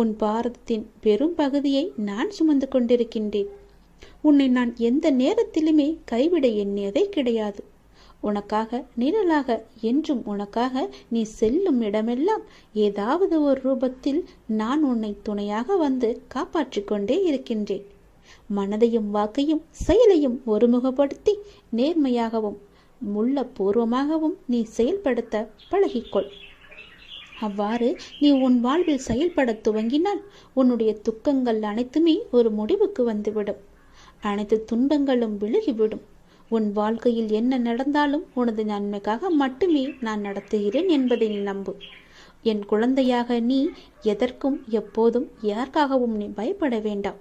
உன் பாரதத்தின் பெரும் பகுதியை நான் சுமந்து கொண்டிருக்கின்றேன். உன்னை நான் எந்த நேரத்திலுமே கைவிட எண்ணியதே கிடையாது. உனக்காக நிழலாக என்றும் உனக்காக நீ செல்லும் இடமெல்லாம் ஏதாவது ஒரு ரூபத்தில் நான் உன்னை துணையாக வந்து காப்பாற்றிக் கொண்டே இருக்கின்றேன். மனதையும் வாக்கையும் செயலையும் ஒருமுகப்படுத்தி நேர்மையாகவும் முள்ள பூர்வமாகவும் நீ செயல்படுத்த பழகிக்கொள். அவ்வாறு நீ உன் வாழ்வில் செயல்பட துவங்கினால் உன்னுடைய துக்கங்கள் அனைத்துமே ஒரு முடிவுக்கு வந்துவிடும். அனைத்து துன்பங்களும் விலகிவிடும் உன் வாழ்க்கையில் என்ன நடந்தாலும் உனது நன்மைக்காக மட்டுமே நான் நடத்துகிறேன் என்பதை நீ நம்பு. என் குழந்தையாக நீ எதற்கும் எப்போதும் யாருக்காகவும் நீ பயப்பட வேண்டாம்.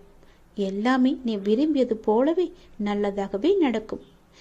எல்லாமே நீ விரும்பியது போலவே நல்லதாகவே நடக்கும்.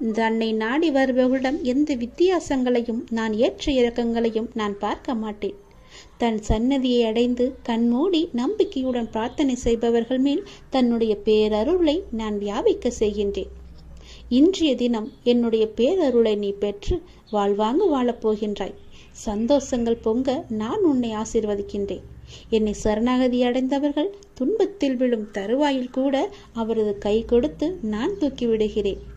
தன்னை நாடி வருபவர்களிடம் எந்த வித்தியாசங்களையும் நான் ஏற்ற இறக்கங்களையும் நான் பார்க்க மாட்டேன். தன் சன்னதியை அடைந்து கண்மூடி நம்பிக்கையுடன் பிரார்த்தனை செய்பவர்கள் மேல் தன்னுடைய பேரருளை நான் வியாபிக்க செய்கின்றேன். இன்றைய தினம் என்னுடைய பேரருளை நீ பெற்று வாழ்வாங்கு வாழப்போகின்றாய் சந்தோஷங்கள் பொங்க நான் உன்னை ஆசிர்வதிக்கின்றேன். என்னை சரணாகதி அடைந்தவர்கள் துன்பத்தில் விழும் தருவாயில் கூட அவரது கை கொடுத்து நான் தூக்கிவிடுகிறேன்.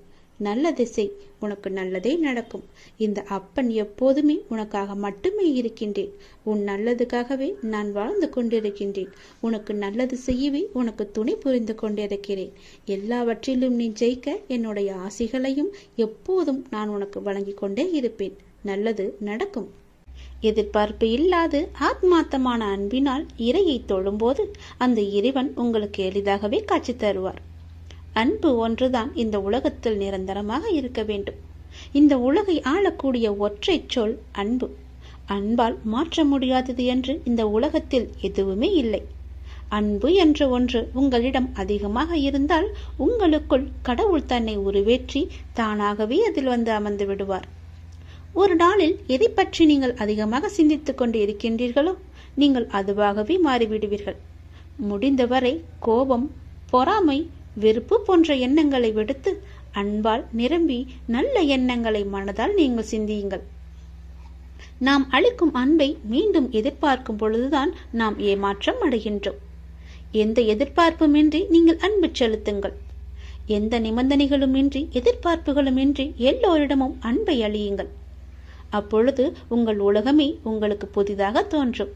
நல்ல திசை உனக்கு நல்லதே நடக்கும். இந்த அப்பன் எப்போதுமே உனக்காக மட்டுமே இருக்கின்றேன். உன் நல்லதுக்காகவே நான் வாழ்ந்து கொண்டிருக்கின்றேன். உனக்கு நல்லது செய்யவே உனக்கு துணை புரிந்து கொண்டிருக்கிறேன். எல்லாவற்றிலும் நீ ஜெயிக்க என்னுடைய ஆசைகளையும் எப்போதும் நான் உனக்கு வழங்கி கொண்டே இருப்பேன். நல்லது நடக்கும். எதிர்பார்ப்பு இல்லாது ஆத்மார்த்தமான அன்பினால் இறையை தொழும்போது அந்த இறைவன் உங்களுக்கு எளிதாகவே காட்சி தருவார். அன்பு ஒன்றுதான் இந்த உலகத்தில் நிரந்தரமாக இருக்க வேண்டும். இந்த உலகை ஆளக்கூடிய ஒற்றை சொல் அன்பு. அன்பால் மாற்ற முடியாதது என்று இந்த உலகத்தில் எதுவுமே இல்லை. அன்பு என்ற ஒன்று உங்களிடம் அதிகமாக இருந்தால் உங்களுக்குள் கடவுள் தன்னை உருவேற்றி தானாகவே அதில் வந்து அமர்ந்து விடுவார். ஒரு நாளில் எதை பற்றி நீங்கள் அதிகமாக சிந்தித்துக் கொண்டு இருக்கின்றீர்களோ நீங்கள் அதுவாகவே மாறிவிடுவீர்கள். முடிந்தவரை கோபம் பொறாமை வெறுப்பு போன்ற எண்ணங்களை விடுத்து அன்பால் நிரம்பி நல்ல எண்ணங்களை மனதால் நீங்கள் சிந்தியுங்கள். நாம் அளிக்கும் அன்பை மீண்டும் எதிர்பார்க்கும் பொழுதுதான் நாம் ஏமாற்றம் அடைகின்றோம். எந்த எதிர்பார்ப்புமின்றி நீங்கள் அன்பு செலுத்துங்கள். எந்த நிபந்தனைகளுமின்றி எதிர்பார்ப்புகளுமின்றி எல்லோரிடமும் அன்பை அழியுங்கள். அப்பொழுது உங்கள் உலகமே உங்களுக்கு புதிதாக தோன்றும்.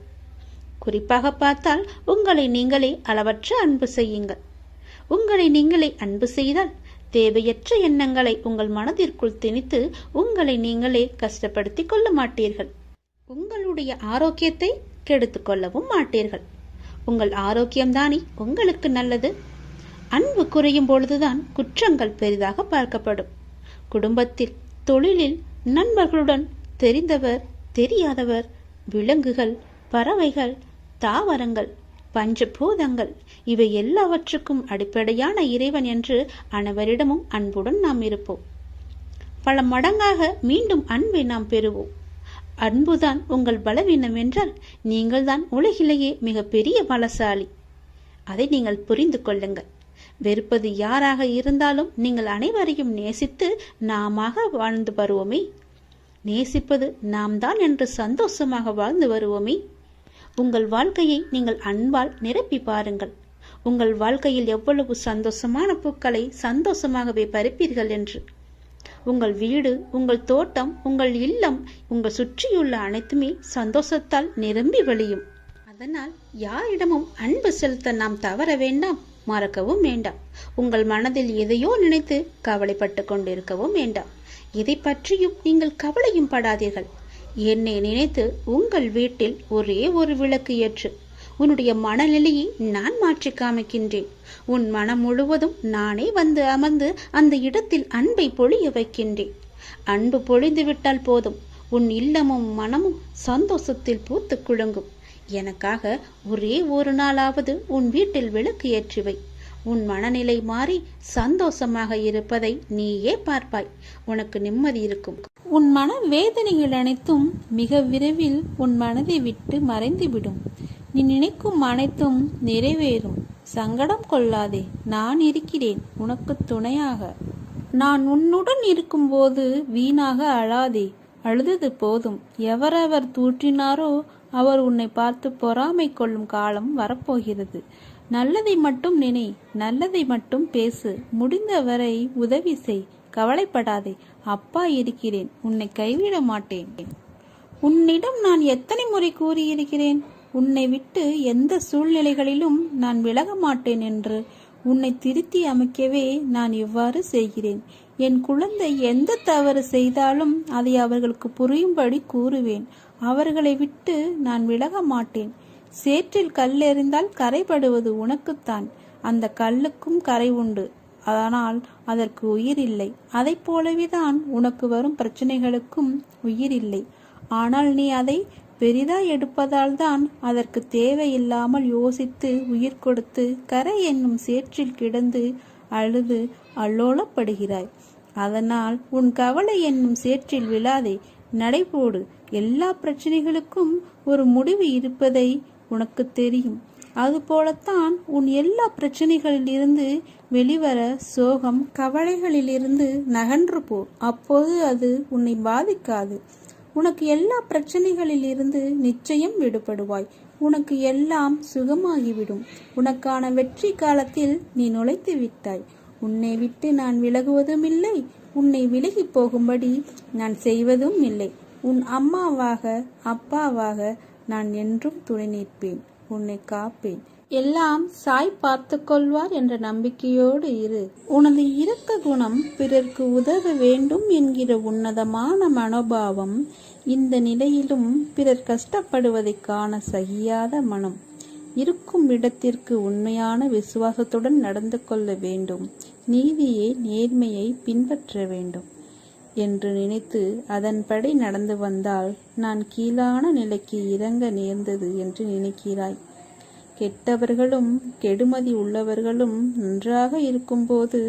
குறிப்பாக பார்த்தால் உங்களை நீங்களே அளவற்ற அன்பு செய்யுங்கள். உங்களை நீங்களே அன்பு செய்தால் தேவையற்ற எண்ணங்களை உங்கள் மனதிற்குள் திணித்து உங்களை நீங்களே கஷ்டப்படுத்திக் கொள்ள மாட்டீர்கள். உங்களுடைய ஆரோக்கியத்தை கெடுத்துக் கொள்ளவும் மாட்டீர்கள். உங்கள் ஆரோக்கியம்தானே உங்களுக்கு நல்லது. அன்பு குறையும் பொழுதுதான் குற்றங்கள் பெரிதாக பார்க்கப்படும். குடும்பத்தில் தொழிலில் நண்பர்களுடன் தெரிந்தவர் தெரியாதவர் விலங்குகள் பறவைகள் தாவரங்கள் பஞ்சபூதங்கள் இவை எல்லாவற்றுக்கும் அடிப்படையான இறைவன் என்று அனைவரிடமும் அன்புடன் நாம் இருப்போம். பல மடங்காக மீண்டும் அன்பை நாம் பெறுவோம். அன்புதான் உங்கள் பலவீனம் என்றால் நீங்கள்தான் உலகிலேயே மிகப்பெரிய பலசாலி. அதை நீங்கள் புரிந்து கொள்ளுங்கள். வெறுப்பது யாராக இருந்தாலும் நீங்கள் அனைவரையும் நேசித்து நாமாக வாழ்ந்து வருவோமே. நேசிப்பது நாம் தான் என்று சந்தோஷமாக வாழ்ந்து வருவோமே. உங்கள் வாழ்க்கையை நீங்கள் அன்பால் நிரப்பி பாருங்கள். உங்கள் வாழ்க்கையில் எவ்வளவு சந்தோஷமான பூக்களை சந்தோஷமாகவே பறிப்பீர்கள் என்று. உங்கள் வீடு உங்கள் தோட்டம் உங்கள் இல்லம் உங்கள் சுற்றியுள்ள அனைத்துமே சந்தோஷத்தால் நிரம்பி வழியும். அதனால் யாரிடமும் அன்பு செலுத்த நாம் தவற வேண்டாம் மறக்கவும் வேண்டாம். உங்கள் மனதில் எதையோ நினைத்து கவலைப்பட்டு கொண்டிருக்கவும் வேண்டாம். இதை பற்றியும் நீங்கள் கவலையும் படாதீர்கள். என்னை நினைத்து உங்கள் வீட்டில் ஒரே ஒரு விளக்கு ஏற்று. உன்னுடைய மனநிலையை நான் மாற்றி காமிக்கின்றேன். உன் மனம் முழுவதும் நானே வந்து அமர்ந்து அந்த இடத்தில் அன்பை பொழிய வைக்கின்றேன். அன்பு பொழிந்து விட்டால் போதும். உன் இல்லமும் மனமும் சந்தோஷத்தில் பூத்து குலுங்கும். எனக்காக ஒரே ஒரு நாளாவது உன் வீட்டில் விளக்கு ஏற்றிவை உன் மனநிலை மாறி சந்தோஷமாக இருப்பதை நீயே பார்ப்பாய். உனக்கு நிம்மதி இருக்கும். உன் மன வேதனைகள் அனைத்தும் மிக விரைவில் உன் மனதை விட்டு மறைந்துவிடும். நீ நினைக்கும் அனைத்தும் நிறைவேறும். சங்கடம் கொள்ளாதே நான் இருக்கிறேன் உனக்கு துணையாக. நான் உன்னுடன் இருக்கும்போது வீணாக அழாதே அழுதது போதும். எவரவர் தூற்றினாரோ அவர் உன்னை பார்த்து பொறாமை கொள்ளும் காலம் வரப்போகிறது. நல்லதை மட்டும் நினை நல்லதை மட்டும் பேசு. முடிந்தவரை உதவி செய் கவலைப்படாதே. அப்பா இருக்கிறேன் உன்னை கைவிட மாட்டேன். உன்னிடம் நான் எத்தனை முறை கூறியிருக்கிறேன்? உன்னை விட்டு எந்த சூழ்நிலைகளிலும் நான் விலக மாட்டேன் என்று உன்னை திருத்தி அமைக்கவே நான் இவ்வாறு செய்கிறேன். என் குழந்தை எந்த தவறு செய்தாலும் அதை அவர்களுக்கு புரியும்படி கூறுவேன். அவர்களை விட்டு நான் விலக மாட்டேன். சேற்றில் கல் எறிந்தால் கரைபடுவது உனக்குத்தான். அந்த கல்லுக்கும் கரை உண்டு. ஆனால் அதற்கு உயிர் இல்லை. அதைப் போலவேதான் உனக்கு வரும் பிரச்சனைகளுக்கும் உயிர் இல்லை. ஆனால் நீ அதை பெரிதா எடுப்பதால் தான் அதற்கு தேவையில்லாமல் யோசித்து உயிர் கொடுத்து கரை என்னும் சேற்றில் கிடந்து அழுது அல்லோலப்படுகிறாய். அதனால் உன் கவலை என்னும் சேற்றில் விழாதே. நடைபோடு எல்லா பிரச்சனைகளுக்கும் ஒரு முடிவு இருப்பதை உனக்கு தெரியும். அதுபோலத்தான் உன் எல்லா பிரச்சனைகளிலிருந்து வெளிவர சோகம் கவலைகளிலிருந்து நகன்று போ. அப்போது அது உன்னை பாதிக்காது. உனக்கு எல்லா பிரச்சனைகளிலிருந்து நிச்சயம் விடுபடுவாய். உனக்கு எல்லாம் சுகமாகிவிடும். உனக்கான வெற்றி காலத்தில் நீ நுழைத்து விட்டாய். உன்னை விட்டு நான் விலகுவதும் இல்லை உன்னை விலகி போகும்படி நான் செய்வதும் இல்லை. உன் அம்மாவாக அப்பாவாக நான் என்றும் துணை நிற்பேன். உன்னை காப்பேன். எல்லாம் சாய் பார்த்து கொள்வார் என்ற நம்பிக்கையோடு இரு. உனது இரக்க குணம் பிறர்க்கு உதவ வேண்டும் என்கிற உன்னதமான மனோபாவம் இந்த நிலையிலும் பிறர் கஷ்டப்படுவதைக் காண சகியாத மனம். இருக்கும் இடத்திற்கு உண்மையான விசுவாசத்துடன் நடந்து கொள்ள வேண்டும். நீதியை நேர்மையை பின்பற்ற வேண்டும். என்று நினைத்து அதன்படி நடந்து வந்தால் நான் கீழான நிலைக்கு இறங்க நேர்ந்தது என்று நினைக்கிறாய். கெட்டவர்களும் கெடுமதி உள்ளவர்களும் நன்றாக இருக்கும்போது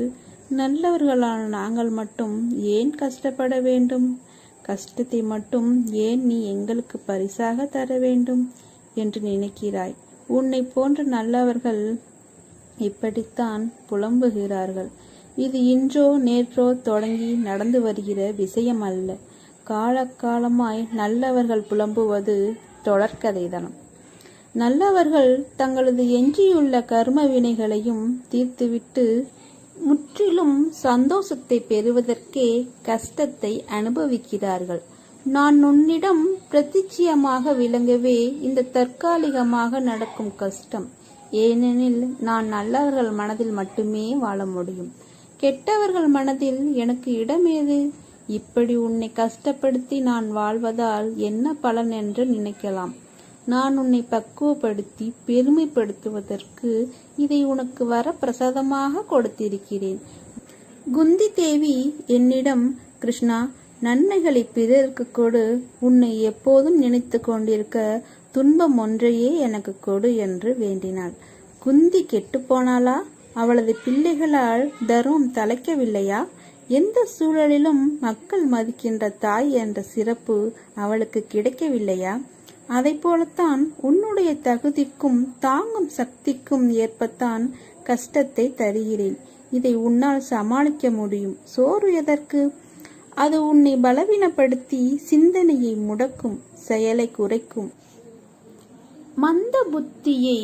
நல்லவர்களான நாங்கள் மட்டும் ஏன் கஷ்டப்பட வேண்டும்? கஷ்டத்தை மட்டும் ஏன் நீ எங்களுக்கு பரிசாக தர வேண்டும்? என்று நினைக்கிறாய். உன்னை போன்ற நல்லவர்கள் இப்படித்தான் புலம்புகிறார்கள். இது இன்றோ நேற்றோ தொடங்கி நடந்து வருகிற விஷயம் அல்ல காலக்காலமாய் நல்லவர்கள் புலம்புவது தொடர்கதைதனம். நல்லவர்கள் தங்களது எஞ்சியுள்ள கர்ம வினைகளையும் தீர்த்துவிட்டு முற்றிலும் சந்தோஷத்தை பெறுவதற்கே கஷ்டத்தை அனுபவிக்கிறார்கள். நான் உன்னிடம் பிரதிச்சியமாக விளங்கவே இந்த தற்காலிகமாக நடக்கும் கஷ்டம். ஏனெனில் நான் நல்லவர்கள் மனதில் மட்டுமே வாழ முடியும். கெட்டவர்கள் மனதில் எனக்கு இடம் ஏது இப்படி உன்னை கஷ்டப்படுத்தி நான் வாழ்வதால் என்ன பலன் என்று நினைக்கலாம். நான் உன்னை பக்குவப்படுத்தி பெருமைப்படுத்துவதற்கு இதை உனக்கு வர பிரசாதமாக கொடுத்திருக்கிறேன். குந்தி தேவி என்னிடம் கிருஷ்ணா நன்மைகளை பிறருக்கு கொடு. உன்னை எப்போதும் நினைத்து கொண்டிருக்க துன்பம் ஒன்றையே எனக்கு கொடு என்று வேண்டினாள். குந்தி கெட்டுப்போனாளா அவளது பிள்ளைகளால் தர்மம் தலைக்கவில்லையா? எந்த சூழலிலும் மக்கள் மதிக்கின்ற தாய் என்ற சிறப்பு அவளுக்கு கிடைக்கவில்லையா? அதை போலத்தான் உன்னுடைய தகுதிக்கும் தாங்கும் சக்திக்கும் ஏற்பத்தான் கஷ்டத்தை தருகிறேன். இதை உன்னால் சமாளிக்க முடியும். சோறு எதற்கு? அது உன்னை பலவீனப்படுத்தி சிந்தனையை முடக்கும் செயலை குறைக்கும். மந்த புத்தியை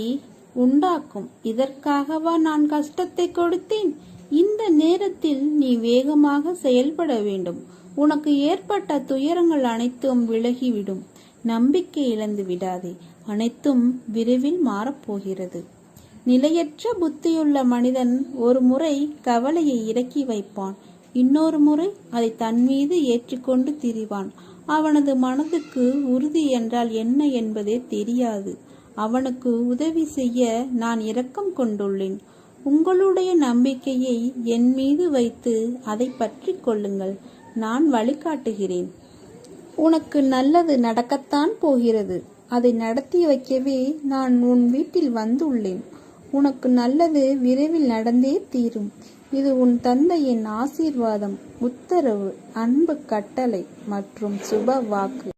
உண்டாக்கும். இதற்காகவா நான் கஷ்டத்தை கொடுத்தேன்? இந்த நேரத்தில் நீ வேகமாக செயல்பட வேண்டும். உனக்கு ஏற்பட்ட துயரங்கள் அனைத்தும் விலகிவிடும். நம்பிக்கை இழந்து விடாதே. அனைத்தும் விரைவில் மாறப்போகிறது. நிலையற்ற புத்தியுள்ள மனிதன் ஒரு முறை கவலையை இறக்கி வைப்பான். இன்னொரு முறை அதை தன் மீது ஏற்றிக்கொண்டு திரிவான். அவனது மனதுக்கு உறுதி என்றால் என்ன என்பதே தெரியாது. அவனுக்கு உதவி செய்ய நான் இரக்கம் கொண்டுள்ளேன். உங்களுடைய நம்பிக்கையை என் மீது வைத்து அதை பற்றி கொள்ளுங்கள். நான் வழிகாட்டுகிறேன். உனக்கு நல்லது நடக்கத்தான் போகிறது. அதை நடத்தி வைக்கவே நான் உன் வீட்டில் வந்துள்ளேன். உனக்கு நல்லது விரைவில் நடந்தே தீரும். இது உன் தந்தையின் ஆசீர்வாதம் உத்தரவு அன்பு கட்டளை மற்றும் சுப வாக்கு.